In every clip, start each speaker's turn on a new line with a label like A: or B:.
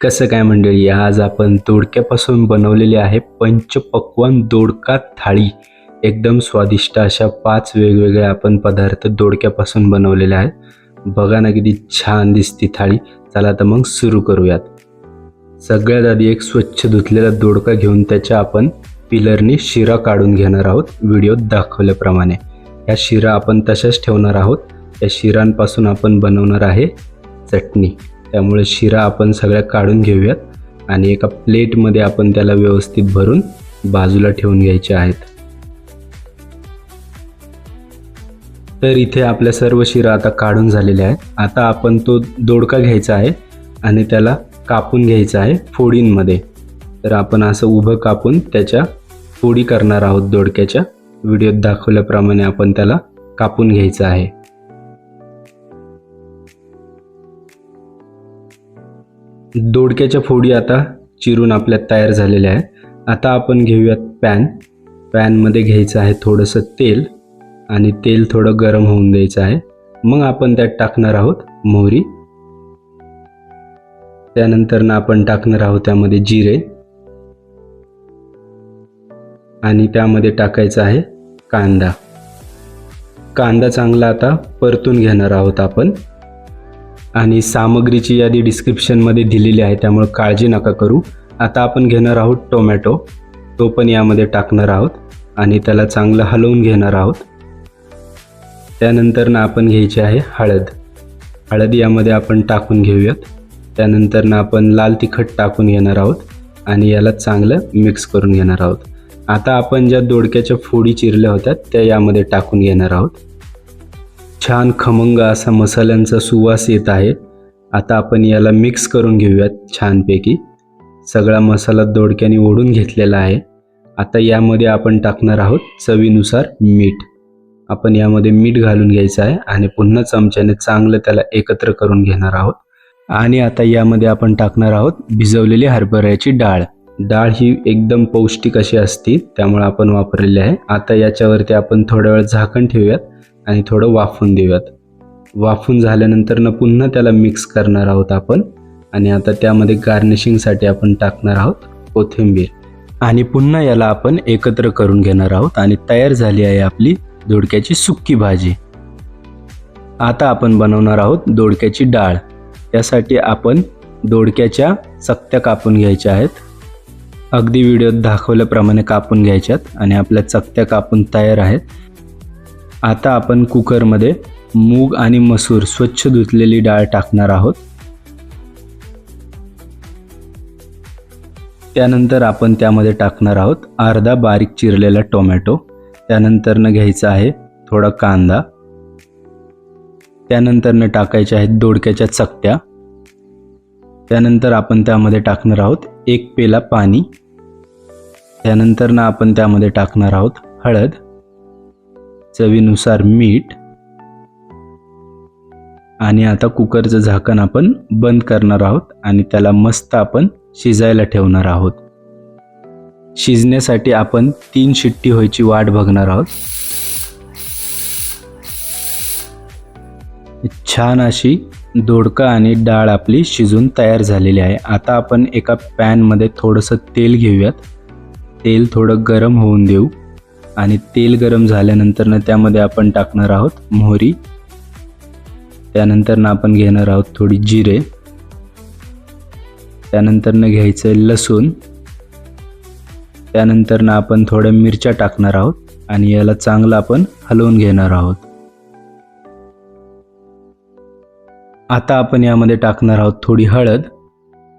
A: कसं काय मंडळी आज आपण दोडक्यापासून बनवलेली आहे पंचपक्वान दोडका थाळी. एकदम स्वादिष्ट अशा पाच वेगवेगळ्या आपण पदार्थ दोडक्यापासून बनवलेले आहेत. बघा ना किती छान दिसती थाळी. चला तर मग सुरू करूयात. सगळ्यात आधी एक स्वच्छ धुतलेला दोडका घेऊन त्याच्या आपण पिलरनी शिरा काढून घेणार आहोत. व्हिडिओत दाखवल्याप्रमाणे. या शिरा आपण तशाच ठेवणार आहोत. या शिरांपासून आपण बनवणार आहे चटणी. त्यामुळे शिरा आपण सगळ्या काढून घेऊयात आणि एका प्लेटमध्ये आपण त्याला व्यवस्थित भरून बाजूला ठेवून घ्यायचे आहेत. तर इथे आपल्या सर्व शिरा आता काढून झालेल्या आहेत. आता आपण तो दोडका घ्यायचा आहे आणि त्याला कापून घ्यायचा आहे फोडींमध्ये. तर आपण असं उभं कापून त्याच्या फोडी करणार आहोत दोडक्याच्या. व्हिडिओत दाखवल्याप्रमाणे आपण त्याला कापून घ्यायचं आहे. दोडक्याच्या फोडी आता चिरून आपल्या तयार झालेल्या आहेत. आता आपण घेऊयात पॅन. पॅनमध्ये घ्यायचं आहे थोडंसं तेल आणि तेल थोडं गरम होऊन द्यायचं आहे. मग आपण त्यात टाकणार आहोत मोहरी. त्यानंतर ना आपण टाकणार आहोत त्यामध्ये जिरे. आणि त्यामध्ये टाकायचा आहे कांदा. कांदा चांगला आता परतून घेणार आहोत आपण. आणि सामग्रीची यादी डिस्क्रिप्शनमध्ये दिलेली आहे त्यामुळे काळजी नका करू. आता आपण घेणार आहोत टोमॅटो. तो पण यामध्ये टाकणार आहोत आणि त्याला चांगलं हलवून घेणार आहोत. त्यानंतर ना आपण घ्यायची आहे हळद. हळद यामध्ये आपण टाकून घेऊयात. त्यानंतर ना आपण लाल तिखट टाकून घेणार आहोत आणि याला चांगलं मिक्स करून घेणार आहोत. आता आपण ज्या दोडक्याच्या फोडी चिरल्या होत्या त्या यामध्ये टाकून घेणार आहोत. छान खमंग असा मसाल्यांचा सुवास येत आहे. आता आपण याला मिक्स करून घेऊयात छानपैकी. सगळा मसाला दोडक्याने ओढून घेतलेला आहे. आता यामध्ये आपण टाकणार आहोत चवीनुसार मीठ. आपण यामध्ये मीठ घालून घ्यायचं आहे आणि पुन्हा चमच्याने चांगलं त्याला एकत्र करून घेणार आहोत. आणि आता यामध्ये आपण टाकणार आहोत भिजवलेली हरभऱ्याची डाळ. डाळ ही एकदम पौष्टिक अशी असते त्यामुळे आपण वापरलेली आहे. आता याच्यावरती आपण थोडा वेळ झाकण ठेवूयात. आणि थोडं वाफून देऊयात. वाफून झाल्यानंतर पुन्हा त्याला मिक्स करणार आहोत आपण. आणि आता त्यामध्ये गार्निशिंगसाठी आपण टाकणार आहोत कोथिंबीर. आणि पुन्हा याला आपण एकत्र करून घेणार आहोत. आणि तयार झाली आहे आपली दोडक्याची सुक्की भाजी. आता आपण बनवणार आहोत दोडक्याची डाळ. त्यासाठी आपण दोडक्याच्या चकत्या कापून घ्यायच्या आहेत. अगदी व्हिडिओत दाखवल्याप्रमाणे कापून घ्यायच्यात. आणि आपल्या चकत्या कापून तयार आहेत. आता आपण कुकरमध्ये मूग आणि मसूर स्वच्छ धुतलेली डाळ टाकणार आहोत. त्यानंतर आपण त्यामध्ये टाकणार आहोत अर्धा बारीक चिरलेला टोमॅटो. त्यानंतरनं घ्यायचा आहे थोडा कांदा. त्यानंतरनं टाकायच्या आहेत दोडक्याच्या चकत्या. त्यानंतर आपण त्यामध्ये टाकणार आहोत एक पेला पाणी. त्यानंतरनं आपण त्यामध्ये टाकणार आहोत हळद. चवीनुसार मीठ आणि आता कुकरचं झाकण आपण बंद करणार आहोत आणि त्याला मस्त आपण शिजायला ठेवणार आहोत. शिजण्यासाठी आपण तीन शिट्टी व्हायची वाट बघणार आहोत. छान अशी दोडका आणि डाळ आपली शिजून तयार झालेली आहे. आता आपण एका पॅनमध्ये थोडंसं तेल घेऊयात. तेल थोडं गरम होऊन देऊ. आणि तेल गरम झाल्यानंतरनं त्यामध्ये आपण टाकणार आहोत मोहरी. त्यानंतरनं आपण घेणार आहोत थोडी जिरे. त्यानंतरनं घ्यायचं आहे लसूण. त्यानंतरनं आपण थोड्या मिरच्या टाकणार आहोत आणि याला चांगलं आपण हलवून घेणार आहोत. आता आपण यामध्ये टाकणार आहोत थोडी हळद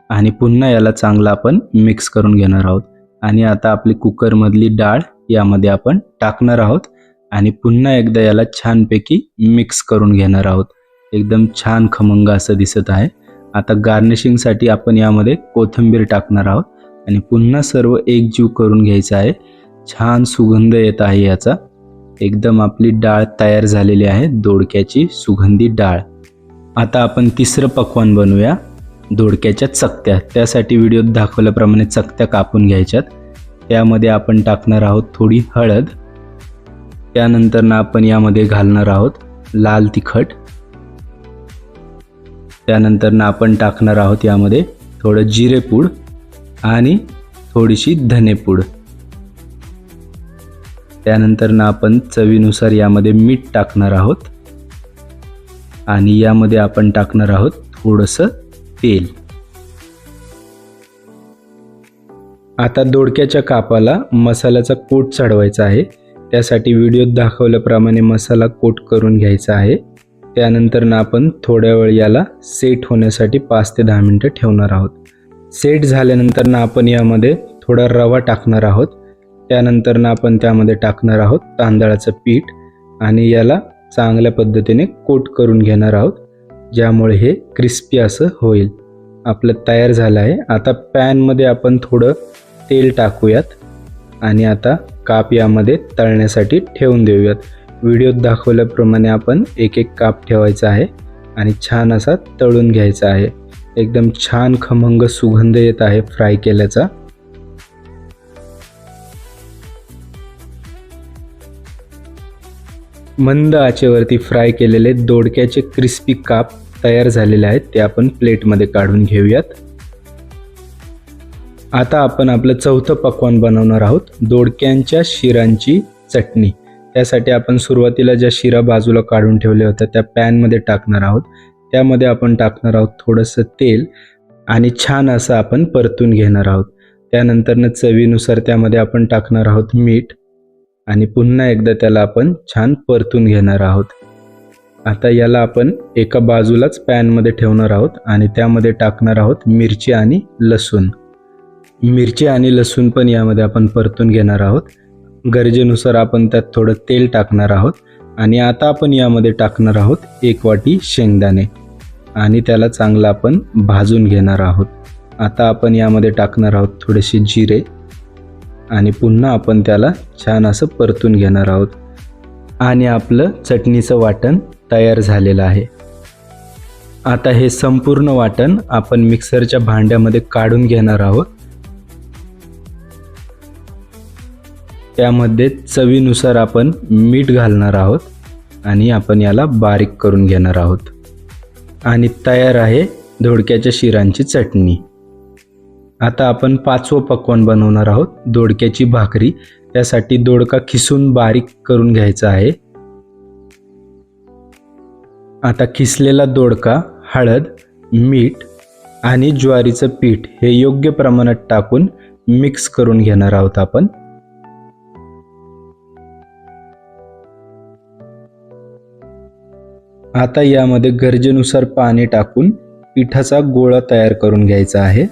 A: आणि पुन्हा याला चांगलं आपण मिक्स करून घेणार आहोत. आणि आता आपली कुकरमधली डाळ यामध्ये आपण टाकणार आहोत आणि पुन्हा एकदा याला छानपैकी मिक्स करून घेणार आहोत. एकदम छान खमंग असं दिसत आहे. आता गार्निशिंगसाठी आपण यामध्ये कोथिंबीर टाकणार आहोत आणि पुन्हा सर्व एकजीव करून घ्यायचं आहे. छान सुगंध येत आहे याचा. एकदम आपली डाळ तयार झालेली आहे दोडक्याची सुगंधी डाळ. आता आपण तिसरं पक्वान बनवूया दोडक्याच्या चकत्या. त्यासाठी व्हिडिओत दाखवल्याप्रमाणे चकत्या कापून घ्यायच्यात. यामध्ये आपण टाकणार आहोत थोडी हळद. त्यानंतरनं आपण यामध्ये घालणार आहोत लाल तिखट. त्यानंतरनं आपण टाकणार आहोत यामध्ये थोडं जिरेपूड आणि थोडीशी धनेपूड त्यानंतर ना आपण चवीनुसार यामध्ये मीठ टाकणार आहोत. आणि यामध्ये आपण टाकणार आहोत थोडंसं तेल. आता दोडक्याच्या कापाला मसाल्याचा कोट चढवायचा आहे. त्यासाठी व्हिडिओत दाखवल्याप्रमाणे मसाला कोट करून घ्यायचा आहे. त्यानंतर ना आपण थोड्या वेळ याला सेट होण्यासाठी पाच ते दहा मिनटं ठेवणार आहोत. सेट झाल्यानंतर ना आपण यामध्ये थोडा रवा टाकणार आहोत. त्यानंतर ना आपण त्यामध्ये टाकणार आहोत तांदळाचं पीठ आणि याला चांगल्या पद्धतीने कोट करून घेणार आहोत. ज्यामुळे हे क्रिस्पी असं होईल. आपलं तयार झालं आहे. आता पॅनमध्ये आपण थोडं तेल टाकूयात आणि आता काप यामध्ये तळण्यासाठी ठेवून देऊयात. व्हिडिओत दाखवल्याप्रमाणे आपण एक एक काप ठेवायचा आहे आणि छान असा तळून घ्यायचा आहे. एकदम छान खमंग सुगंध येत आहे फ्राय केल्याचा. मंद आचेवरती फ्राय केलेले दोडक्याचे क्रिस्पी काप तयार झालेले आहेत ते आपण प्लेटमध्ये काढून घेऊयात. आता आपण आपलं चौथं पक्वान बनवणार आहोत. दोडक्यांच्या शिरांची चटणी. त्यासाठी आपण सुरुवातीला ज्या शिरा बाजूला काढून ठेवल्या होत्या त्या पॅनमध्ये टाकणार आहोत. त्यामध्ये आपण टाकणार आहोत थोडंसं तेल आणि छान असं आपण परतून घेणार आहोत. त्यानंतरनं चवीनुसार त्यामध्ये आपण टाकणार आहोत मीठ आणि पुन्हा एकदा त्याला आपण छान परतून घेणार आहोत. आता याला आपण एका बाजूलाच पॅनमध्ये ठेवणार आहोत आणि त्यामध्ये टाकणार आहोत मिरची आणि लसूण. मिरची आणि लसूण पण यामध्ये आपण परतून घेणार आहोत. गरजेनुसार आपण त्यात थोडं तेल टाकणार आहोत. आणि आता आपण यामध्ये टाकणार आहोत एक वाटी शेंगदाणे. आणि त्याला चांगलं आपण भाजून घेणार आहोत. आता आपण यामध्ये टाकणार आहोत थोडेसे जिरे. आणि पुन्हा आपण त्याला छान असं परतून घेणार आहोत. आणि आपलं चटणीचं वाटण तयार झालेलं आहे. आता हे संपूर्ण वाटण आपण मिक्सरच्या भांड्यामध्ये काढून घेणार आहोत. त्यामध्ये चवीनुसार आपण मीठ घालणार आहोत आणि आपण याला बारीक करून घेणार आहोत. आणि तयार आहे दोडक्याच्या शिरांची चटणी. आता आपण पाचवं पक्वान बनवणार आहोत दोडक्याची भाकरी. त्यासाठी दोडका खिसून बारीक करून घ्यायचा आहे. आता खिसलेला दोडका हळद मीठ आणि ज्वारीचं पीठ हे योग्य प्रमाणात टाकून मिक्स करून घेणार आहोत आपण. आता यामध्ये गरजेनुसार पाणी टाकून पिठाचा गोळा तयार करून घ्यायचा आहे.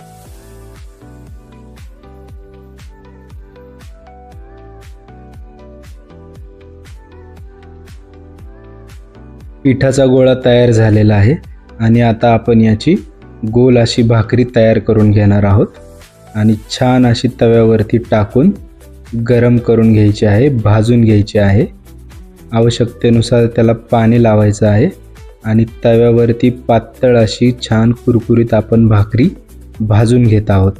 A: पिठाचा गोळा तयार झालेला आहे आणि आता आपण याची गोल अशी भाकरी तयार करून घेणार आहोत. आणि छान अशी तव्यावरती टाकून गरम करून घ्यायची आहे भाजून घ्यायची आहे. आवश्यकतेनुसार त्याला पाणी लावायचं आहे. आणि तव्यावरती पातळ अशी छान कुरकुरीत आपण भाकरी भाजून घेत आहोत.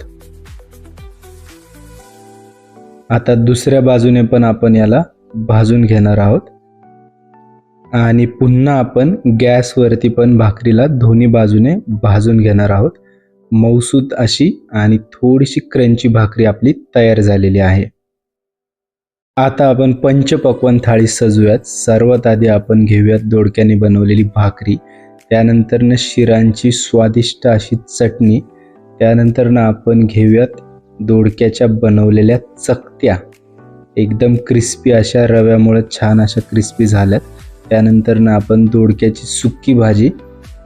A: आता दुसऱ्या बाजूने पण आपण याला भाजून घेणार आहोत. आणि पुन्हा आपण गॅसवरती पण भाकरीला दोन्ही बाजूने भाजून घेणार आहोत. मौसूद अशी आणि थोडीशी क्रंची भाकरी आपली तयार झालेली आहे. आता आपण पंचपक्वन थाळी सजूयात. सर्वात आधी आपण घेऊयात दोडक्याने बनवलेली भाकरी. त्यानंतरनं शिरांची स्वादिष्ट अशी चटणी. त्यानंतरनं आपण घेऊयात दोडक्याच्या बनवलेल्या चकत्या. एकदम क्रिस्पी अशा रव्यामुळे छान अशा क्रिस्पी झाल्यात. त्यानंतरनं आपण दोडक्याची सुक्की भाजी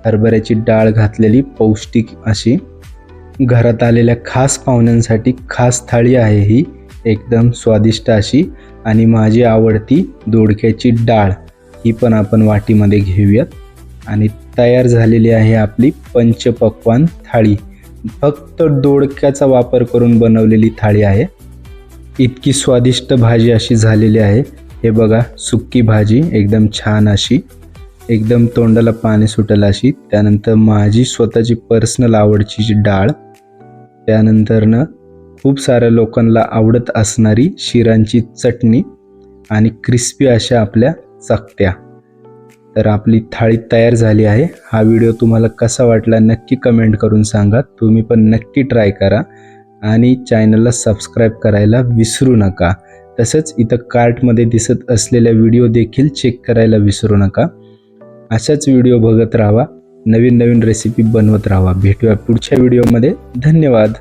A: हरभऱ्याची डाळ घातलेली पौष्टिक अशी. घरात आलेल्या खास पाहुण्यांसाठी खास थाळी आहे ही. एकदम स्वादिष्ट अशी आणि माझी आवडती दोडक्याची डाळ ही पण आपण वाटीमध्ये घेऊयात. आणि तयार झालेली आहे आपली पंचपक्वान थाळी. फक्त दोडक्याचा वापर करून बनवलेली थाळी आहे. इतकी स्वादिष्ट भाजी अशी झालेली आहे. हे बघा सुक्की भाजी एकदम छान अशी. एकदम तोंडाला पाणी सुटेल अशी. त्यानंतर माझी स्वतःची पर्सनल आवडची जी डाळ. त्यानंतरनं खूप साऱ्या लोकांना आवडत असणारी शिरांची चटणी आणि क्रिस्पी अशा आपल्या चकत्या. तर आपली थाळी तयार झाली आहे. हा व्हिडिओ तुम्हाला कसा वाटला नक्की कमेंट करून सांगा. तुम्ही पण नक्की ट्राय करा आणि चॅनलला सबस्क्राईब करायला विसरू नका. तसंच इथं कार्टमध्ये दिसत असलेल्या व्हिडिओ देखील चेक करायला विसरू नका. अशाच व्हिडिओ बघत राहा. नवीन नवीन रेसिपी बनवत राहा. भेटूया पुढच्या व्हिडिओमध्ये. धन्यवाद.